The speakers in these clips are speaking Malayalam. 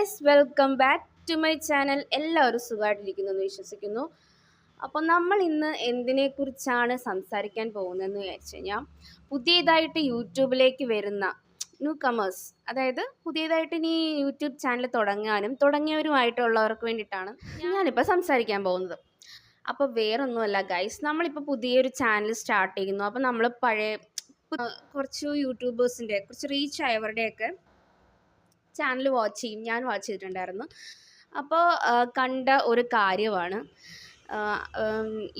Guys welcome back to my channel എല്ലാവരും സുഖമായിട്ടിരിക്കുന്നു എന്ന് വിശ്വസിക്കുന്നു. അപ്പോൾ നമ്മൾ ഇന്ന് എന്തിനെക്കുറിച്ചാണ് സംസാരിക്കാൻ പോകുന്നതെന്ന് വിചാരിച്ചു കഴിഞ്ഞാൽ പുതിയതായിട്ട് യൂട്യൂബിലേക്ക് വരുന്ന ന്യൂ കമേഴ്സ് അതായത് പുതിയതായിട്ട് ഇനി യൂട്യൂബ് ചാനൽ തുടങ്ങാനും തുടങ്ങിയവരുമായിട്ടുള്ളവർക്ക് വേണ്ടിയിട്ടാണ് ഞാനിപ്പോൾ സംസാരിക്കാൻ പോകുന്നത്. അപ്പോൾ വേറൊന്നുമല്ല ഗൈസ് നമ്മളിപ്പോൾ പുതിയൊരു ചാനൽ സ്റ്റാർട്ട് ചെയ്യുന്നു. അപ്പോൾ നമ്മൾ പഴയ കുറച്ച് യൂട്യൂബേഴ്സിന്റെ കുറച്ച് റീച്ച് ആയവരുടെയൊക്കെ ചാനൽ വാച്ച് ചെയ്യും. ഞാൻ വാച്ച് ചെയ്തിട്ടുണ്ടായിരുന്നു. അപ്പോൾ കണ്ട ഒരു കാര്യമാണ്.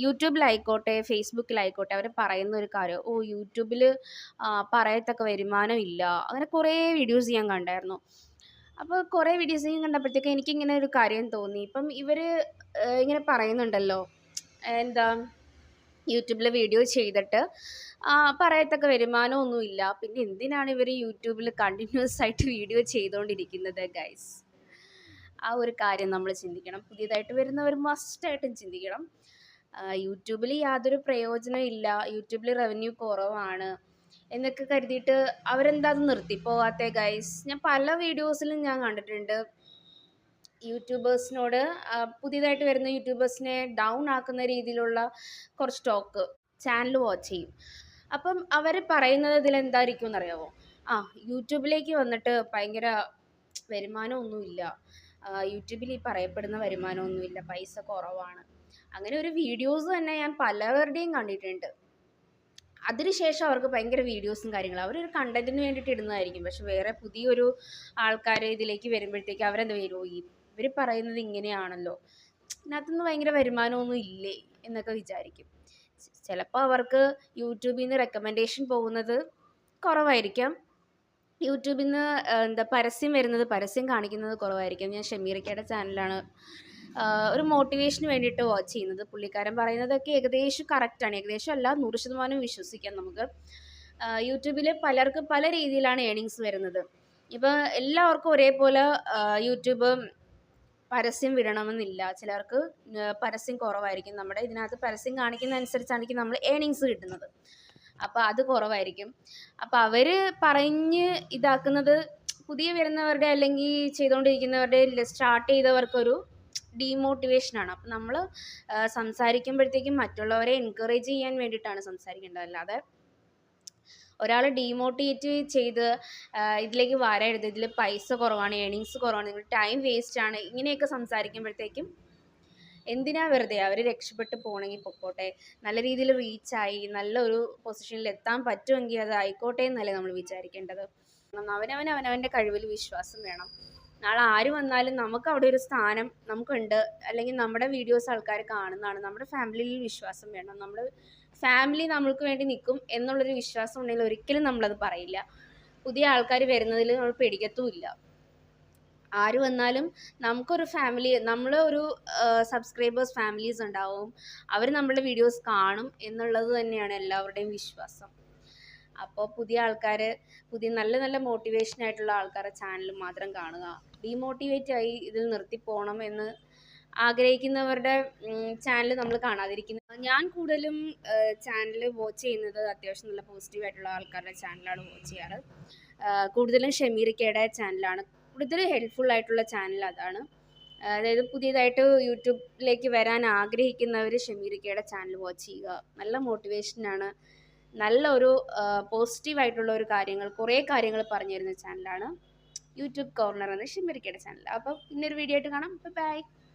യൂട്യൂബിലായിക്കോട്ടെ ഫേസ്ബുക്കിലായിക്കോട്ടെ അവർ പറയുന്ന ഒരു കാര്യം ഓ യൂട്യൂബിൽ പറയത്തക്ക വരുമാനം ഇല്ല അങ്ങനെ കുറേ വീഡിയോസ് ഞാൻ കണ്ടായിരുന്നു. അപ്പോൾ കുറേ വീഡിയോസ് ഞാൻ കണ്ടപ്പോഴത്തേക്ക് എനിക്കിങ്ങനെ ഒരു കാര്യം തോന്നി. ഇപ്പം ഇവർ ഇങ്ങനെ പറയുന്നുണ്ടല്ലോ എന്താ യൂട്യൂബിൽ വീഡിയോ ചെയ്തിട്ട് പറയത്തക്ക വരുമാനമൊന്നുമില്ല. പിന്നെ എന്തിനാണ് ഇവർ യൂട്യൂബിൽ കണ്ടിന്യൂസ് ആയിട്ട് വീഡിയോ ചെയ്തുകൊണ്ടിരിക്കുന്നത് ഗൈസ് ആ ഒരു കാര്യം നമ്മൾ ചിന്തിക്കണം. പുതിയതായിട്ട് വരുന്നവർ മസ്റ്റായിട്ടും ചിന്തിക്കണം. യൂട്യൂബിൽ യാതൊരു പ്രയോജനം ഇല്ല. യൂട്യൂബിൽ റവന്യൂ കുറവാണ് എന്നൊക്കെ കരുതിയിട്ട് അവരെന്താ അത് നിർത്തിപ്പോവാത്ത ഗൈസ് ഞാൻ പല വീഡിയോസിലും ഞാൻ കണ്ടിട്ടുണ്ട്. യൂട്യൂബേഴ്സിനോട് പുതിയതായിട്ട് വരുന്ന യൂട്യൂബേഴ്സിനെ ഡൗൺ ആക്കുന്ന രീതിയിലുള്ള കുറച്ച് ടോക്ക് ചാനൽ വാച്ച് ചെയ്യും. അപ്പം അവർ പറയുന്നത് ഇതിൽ എന്തായിരിക്കും എന്നറിയാമോ ആ യൂട്യൂബിലേക്ക് വന്നിട്ട് ഭയങ്കര വരുമാനമൊന്നുമില്ല. യൂട്യൂബിൽ ഈ പറയപ്പെടുന്ന വരുമാനമൊന്നുമില്ല. പൈസ കുറവാണ്. അങ്ങനെ ഒരു വീഡിയോസ് തന്നെ ഞാൻ പലവരുടെയും കണ്ടിട്ടുണ്ട്. അതിനുശേഷം അവർക്ക് ഭയങ്കര വീഡിയോസും കാര്യങ്ങളും. അവരൊരു കണ്ടന്റിന് വേണ്ടിയിട്ട് ഇടുന്നതായിരിക്കും. പക്ഷെ വേറെ പുതിയൊരു ആൾക്കാർ ഇതിലേക്ക് വരുമ്പോഴത്തേക്ക് അവരെന്താ വരുമോ ഈ ഇവർ പറയുന്നത് ഇങ്ങനെയാണല്ലോ. ഇതിനകത്തുനിന്ന് ഭയങ്കര വരുമാനമൊന്നും ഇല്ലേ എന്നൊക്കെ വിചാരിക്കും. ചിലപ്പോൾ അവർക്ക് യൂട്യൂബിൽ നിന്ന് റെക്കമെൻഡേഷൻ പോകുന്നത് കുറവായിരിക്കാം. യൂട്യൂബിൽ നിന്ന് എന്താ പരസ്യം വരുന്നത് പരസ്യം കാണിക്കുന്നത് കുറവായിരിക്കും. ഞാൻ ഷമീറക്കയുടെ ചാനലാണ് ഒരു മോട്ടിവേഷന് വേണ്ടിയിട്ട് വാച്ച് ചെയ്യുന്നത്. പുള്ളിക്കാരൻ പറയുന്നതൊക്കെ ഏകദേശം കറക്റ്റാണ് ഏകദേശം അല്ല നൂറ് ശതമാനം വിശ്വസിക്കാം നമുക്ക്. യൂട്യൂബിൽ പലർക്കും പല രീതിയിലാണ് ഏണിങ്സ് വരുന്നത്. ഇപ്പോൾ എല്ലാവർക്കും ഒരേപോലെ യൂട്യൂബ് പരസ്യം വിടണമെന്നില്ല. ചിലർക്ക് പരസ്യം കുറവായിരിക്കും. നമ്മുടെ ഇതിനകത്ത് പരസ്യം കാണിക്കുന്ന അനുസരിച്ചായിരിക്കും നമ്മൾ ഏണിങ്സ് കിട്ടുന്നത്. അപ്പോൾ അത് കുറവായിരിക്കും. അപ്പോൾ അവർ പറഞ്ഞ് ഇതാക്കുന്നത് പുതിയ വരുന്നവരുടെ അല്ലെങ്കിൽ ചെയ്തുകൊണ്ടിരിക്കുന്നവരുടെ സ്റ്റാർട്ട് ചെയ്തവർക്കൊരു ഡീമോട്ടിവേഷനാണ് അപ്പം നമ്മൾ സംസാരിക്കുമ്പോഴത്തേക്കും മറ്റുള്ളവരെ എൻകറേജ് ചെയ്യാൻ വേണ്ടിയിട്ടാണ് സംസാരിക്കേണ്ടത്. അല്ലാതെ ഒരാളെ ഡീമോട്ടിവേറ്റ് ചെയ്ത് ഇതിലേക്ക് വരരുത്. ഇതിൽ പൈസ കുറവാണ് ഏണിങ്സ് കുറവാണ് നിങ്ങൾ ടൈം വേസ്റ്റ് ആണ് ഇങ്ങനെയൊക്കെ സംസാരിക്കുമ്പോഴത്തേക്കും എന്തിനാ വെറുതെ? അവർ രക്ഷപ്പെട്ട് പോകണമെങ്കിൽ പൊക്കോട്ടെ. നല്ല രീതിയിൽ റീച്ചായി നല്ലൊരു പൊസിഷനിൽ എത്താൻ പറ്റുമെങ്കിൽ അത് ആയിക്കോട്ടെ എന്നല്ലേ നമ്മൾ വിചാരിക്കേണ്ടത്. അവനവൻ അവനവന്റെ കഴിവിൽ വിശ്വാസം വേണം. നാളെ ആര് വന്നാലും നമുക്ക് അവിടെ ഒരു സ്ഥാനം നമുക്കുണ്ട്. അല്ലെങ്കിൽ നമ്മുടെ വീഡിയോസ് ആൾക്കാർ കാണുന്നതാണ്. നമ്മുടെ ഫാമിലിയിൽ വിശ്വാസം വേണം. നമ്മൾ ഫാമിലി നമ്മൾക്ക് വേണ്ടി നിൽക്കും എന്നുള്ളൊരു വിശ്വാസം ഉണ്ടെങ്കിൽ ഒരിക്കലും നമ്മളത് പറയില്ല. പുതിയ ആൾക്കാർ വരുന്നതിൽ നമ്മൾ പേടിക്കത്തുമില്ല. ആര് വന്നാലും നമുക്കൊരു ഫാമിലി നമ്മൾ ഒരു സബ്സ്ക്രൈബേഴ്സ് ഫാമിലീസ് ഉണ്ടാവും. അവർ നമ്മളുടെ വീഡിയോസ് കാണും എന്നുള്ളത് തന്നെയാണ് എല്ലാവരുടെയും വിശ്വാസം. അപ്പോൾ പുതിയ ആൾക്കാർ പുതിയ നല്ല നല്ല മോട്ടിവേഷൻ ആയിട്ടുള്ള ആൾക്കാരുടെ ചാനൽ മാത്രം കാണുക. ഡീമോട്ടിവേറ്റ് ആയി ഇതിൽ നിർത്തി പോകണം എന്ന് ആഗ്രഹിക്കുന്നവരുടെ ചാനൽ നമ്മൾ കാണാതിരിക്കുന്നത് ഞാൻ കൂടുതലും ചാനൽ വാച്ച് ചെയ്യുന്നത് അത്യാവശ്യം നല്ല പോസിറ്റീവായിട്ടുള്ള ആൾക്കാരുടെ ചാനലാണ് വാച്ച് ചെയ്യാറ്. കൂടുതലും ഷമീറിക്കയുടെ ചാനലാണ് കൂടുതൽ ഹെൽപ്ഫുൾ ആയിട്ടുള്ള ചാനൽ അതാണ്. അതായത് പുതിയതായിട്ട് യൂട്യൂബിലേക്ക് വരാൻ ആഗ്രഹിക്കുന്നവർ ഷമീറിക്കയുടെ ചാനൽ വാച്ച് ചെയ്യുക. നല്ല മോട്ടിവേഷനാണ് നല്ല ഒരു പോസിറ്റീവായിട്ടുള്ള ഒരു കാര്യങ്ങൾ കുറേ കാര്യങ്ങൾ പറഞ്ഞു തരുന്ന ചാനലാണ് യൂട്യൂബ് കോർണർ എന്ന ഷമീറിക്കയുടെ ചാനൽ അപ്പോൾ ഇന്നൊരു വീഡിയോ ആയിട്ട് കാണാം. ബൈ